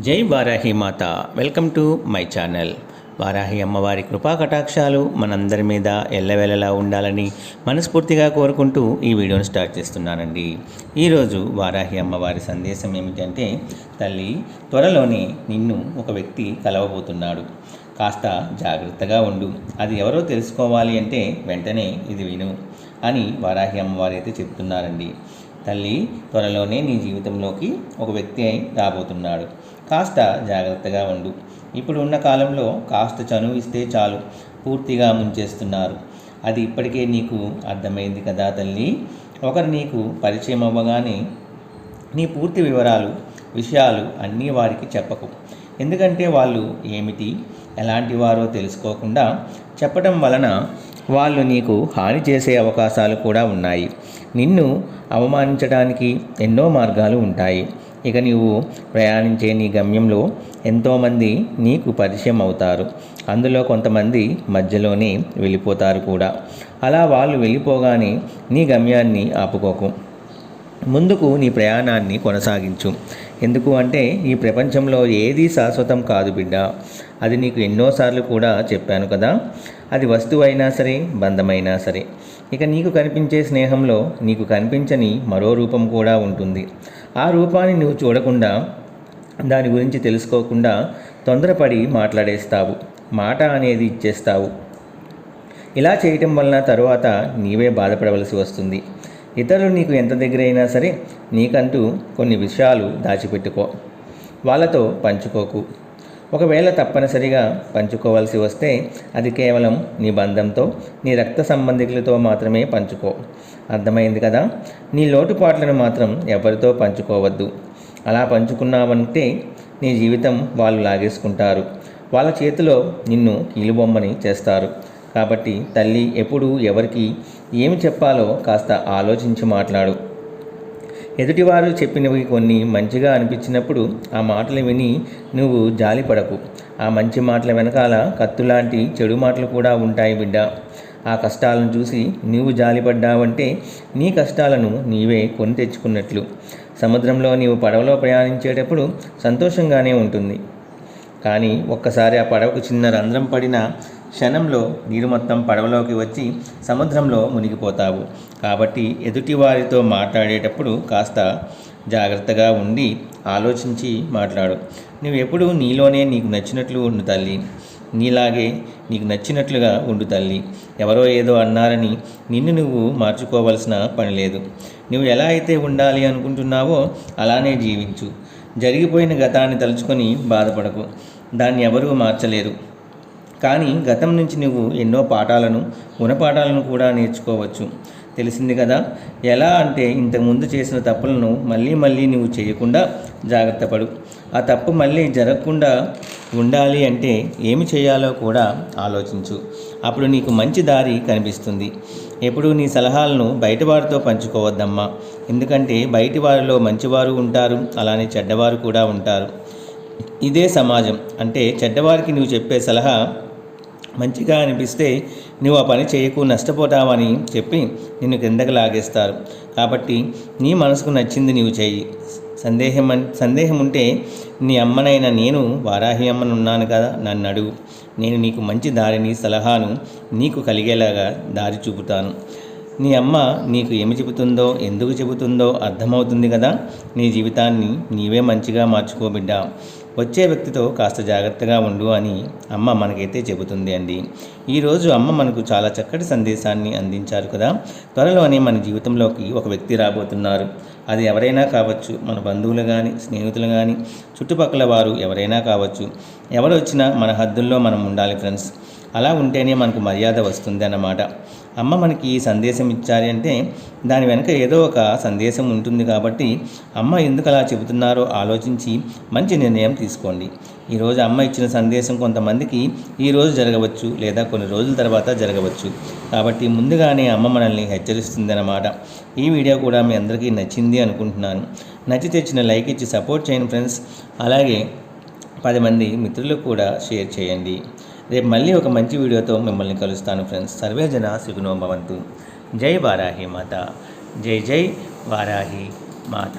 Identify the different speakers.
Speaker 1: జై వారాహి మాత. Welcome to my channel. Varahi అమ్మవారి కృపా కటాక్షాలు మనందరి మీద ఎల్లవెల్లలా ఉండాలని మనస్ఫూర్తిగా కోరుకుంటూ ఈ వీడియోను స్టార్ట్ చేస్తున్నానండి. ఈరోజు వారాహి అమ్మవారి సందేశం ఏమిటంటే తల్లి త్వరలోనే నిన్ను ఒక వ్యక్తి కలవబోతున్నాడు. కాస్త జాగ్రత్తగా ఉండు. అది ఎవరో తెలుసుకోవాలి అంటే వెంటనే ఇది విను అని వారాహి అమ్మవారు అయితే చెప్తున్నారండి. తల్లి త్వరలోనే నీ జీవితంలోకి ఒక వ్యక్తి రాబోతున్నాడు. కాస్త జాగ్రత్తగా ఉండు. ఇప్పుడు ఉన్న కాలంలో కాస్త చనువు ఇస్తే చాలు. పూర్తిగా ముంచేస్తున్నారు. అది ఇప్పటికే నీకు అర్థమైంది కదా తల్లి? ఒకరు నీకు పరిచయం అవ్వగానే నీ పూర్తి వివరాలు విషయాలు అన్నీ వారికి చెప్పకు. ఎందుకంటే వాళ్ళు ఏమిటి ఎలాంటి వారో తెలుసుకోకుండా చెప్పడం వలన వాళ్ళు నీకు హాని చేసే అవకాశాలు కూడా ఉన్నాయి. నిన్ను అవమానించడానికి ఎన్నో మార్గాలు ఉంటాయి. ఇక నీవు ప్రయాణించే నీ గమ్యంలో ఎంతోమంది నీకు పరిచయం అవుతారు. అందులో కొంతమంది మధ్యలోనే వెళ్ళిపోతారు కూడా. అలా వాళ్ళు వెళ్ళిపోగానే నీ గమ్యాన్ని ఆపుకోకు. ముందుకు నీ ప్రయాణాన్ని కొనసాగించు. ఎందుకు అంటే ఈ ప్రపంచంలో ఏదీ శాశ్వతం కాదు బిడ్డ. అది నీకు ఎన్నోసార్లు కూడా చెప్పాను కదా. అది వస్తువు అయినా సరే బంధమైనా సరే. ఇక నీకు కనిపించే స్నేహంలో నీకు కనిపించని మరో రూపం కూడా ఉంటుంది. ఆ రూపాన్ని నువ్వు చూడకుండా దాని గురించి తెలుసుకోకుండా తొందరపడి మాట్లాడేస్తావు. మాట అనేది ఇచ్చేస్తావు. ఇలా చేయటం వలన తరువాత నీవే బాధపడవలసి వస్తుంది. ఇతరులు నీకు ఎంత దగ్గరైనా సరే నీకంటూ కొన్ని విషయాలు దాచిపెట్టుకో. వాళ్ళతో పంచుకోకు. ఒకవేళ తప్పనిసరిగా పంచుకోవాల్సి వస్తే అది కేవలం నీ బంధంతో నీ రక్త సంబంధికులతో మాత్రమే పంచుకో. అర్థమైంది కదా? నీ లోటుపాట్లను మాత్రం ఎవరితో పంచుకోవద్దు. అలా పంచుకున్నావంటే నీ జీవితం వాళ్ళు లాగేసుకుంటారు. వాళ్ళ చేతిలో నిన్ను కీలుబొమ్మని చేస్తారు. కాబట్టి తల్లి ఎప్పుడూ ఎవరికి ఏమి చెప్పాలో కాస్త ఆలోచించి మాట్లాడు. ఎదుటివారు చెప్పినవి కొన్ని మంచిగా అనిపించినప్పుడు ఆ మాటలు విని నువ్వు జాలిపడకు. ఆ మంచి మాటల వెనకాల కత్తులాంటి చెడు మాటలు కూడా ఉంటాయి బిడ్డ. ఆ కష్టాలను చూసి నీవు జాలిపడ్డావంటే నీ కష్టాలను నీవే కొని తెచ్చుకున్నట్లు. సముద్రంలో నీవు పడవలో ప్రయాణించేటప్పుడు సంతోషంగానే ఉంటుంది. కానీ ఒక్కసారి ఆ పడవకు చిన్న రంధ్రం పడిన క్షణంలో నీరు మొత్తం పడవలోకి వచ్చి సముద్రంలో మునిగిపోతావు. కాబట్టి ఎదుటి వారితో మాట్లాడేటప్పుడు కాస్త జాగ్రత్తగా ఉండి ఆలోచించి మాట్లాడు. నువ్వు ఎప్పుడు నీలోనే నీకు నచ్చినట్లు ఉండు తల్లి. నీలాగే నీకు నచ్చినట్లుగా ఉండు తల్లి. ఎవరో ఏదో అన్నారని నిన్ను నువ్వు మార్చుకోవలసిన పని లేదు. నువ్వు ఎలా అయితే ఉండాలి అనుకుంటున్నావో అలానే జీవించు. జరిగిపోయిన గతాన్ని తలుచుకొని బాధపడకు. దాన్ని ఎవరూ మార్చలేరు. కానీ గతం నుంచి నువ్వు ఎన్నో పాఠాలను గుణపాఠాలను కూడా నేర్చుకోవచ్చు. తెలిసింది కదా? ఎలా అంటే ఇంతకుముందు చేసిన తప్పులను మళ్ళీ మళ్ళీ నువ్వు చేయకుండా జాగ్రత్త పడు. ఆ తప్పు మళ్ళీ జరగకుండా ఉండాలి అంటే ఏమి చేయాలో కూడా ఆలోచించు. అప్పుడు నీకు మంచి దారి కనిపిస్తుంది. ఎప్పుడు నీ సలహాలను బయటవారితో పంచుకోవద్దమ్మా. ఎందుకంటే బయటి వారిలో మంచివారు ఉంటారు అలానే చెడ్డవారు కూడా ఉంటారు. ఇదే సమాజం. అంటే చెడ్డవారికి నువ్వు చెప్పే సలహా మంచిగా అనిపిస్తే నువ్వు ఆ పని చేయకు నష్టపోతావని చెప్పి నిన్ను కిందకి లాగేస్తారు. కాబట్టి నీ మనసుకు నచ్చింది నీవు చేయి సందేహం సందేహం ఉంటే నీ అమ్మనైన నేను వారాహి అమ్మను ఉన్నాను కదా నన్ను అడుగు. నేను నీకు మంచి దారిని సలహాను నీకు కలిగేలాగా దారి చూపుతాను. నీ అమ్మ నీకు ఏమి చెబుతుందో ఎందుకు చెబుతుందో అర్థమవుతుంది కదా నీ జీవితాన్ని నీవే మంచిగా మార్చుకోబిడ్డా వచ్చే వ్యక్తితో కాస్త జాగ్రత్తగా ఉండు అని అమ్మ మనకైతే చెబుతుంది అండి. ఈరోజు అమ్మ మనకు చాలా చక్కటి సందేశాన్ని అందించారు కదా. త్వరలోనే మన జీవితంలోకి ఒక వ్యక్తి రాబోతున్నారు. అది ఎవరైనా కావచ్చు మన బంధువులు కానీ స్నేహితులు కానీ చుట్టుపక్కల వారు ఎవరైనా కావచ్చు ఎవరు వచ్చినా మన హద్దుల్లో మనం ఉండాలి ఫ్రెండ్స్. అలా ఉంటేనే మనకు మర్యాద వస్తుంది అన్నమాట. అమ్మ మనకి ఈ సందేశం ఇచ్చారు అంటే దాని వెనుక ఏదో ఒక సందేశం ఉంటుంది కాబట్టి అమ్మ ఎందుకు అలా చెబుతున్నారో ఆలోచించి మంచి నిర్ణయం తీసుకోండి. ఈరోజు అమ్మ ఇచ్చిన సందేశం కొంతమందికి ఈ రోజు జరగవచ్చు లేదా కొన్ని రోజుల తర్వాత జరగవచ్చు. కాబట్టి ముందుగానే అమ్మ మనల్ని హెచ్చరిస్తుంది అన్నమాట. ఈ వీడియో కూడా మీ అందరికీ నచ్చింది అనుకుంటున్నాను. నచ్చి తెచ్చిన లైక్ ఇచ్చి సపోర్ట్ చేయండి ఫ్రెండ్స్. అలాగే పది మంది మిత్రులకు కూడా షేర్ చేయండి. రేపు మళ్ళీ ఒక మంచి వీడియోతో మిమ్మల్ని కలుస్తాను ఫ్రెండ్స్. సర్వే జన భవంతు జై వారాహి మాత. జై జై వారాహి మాత.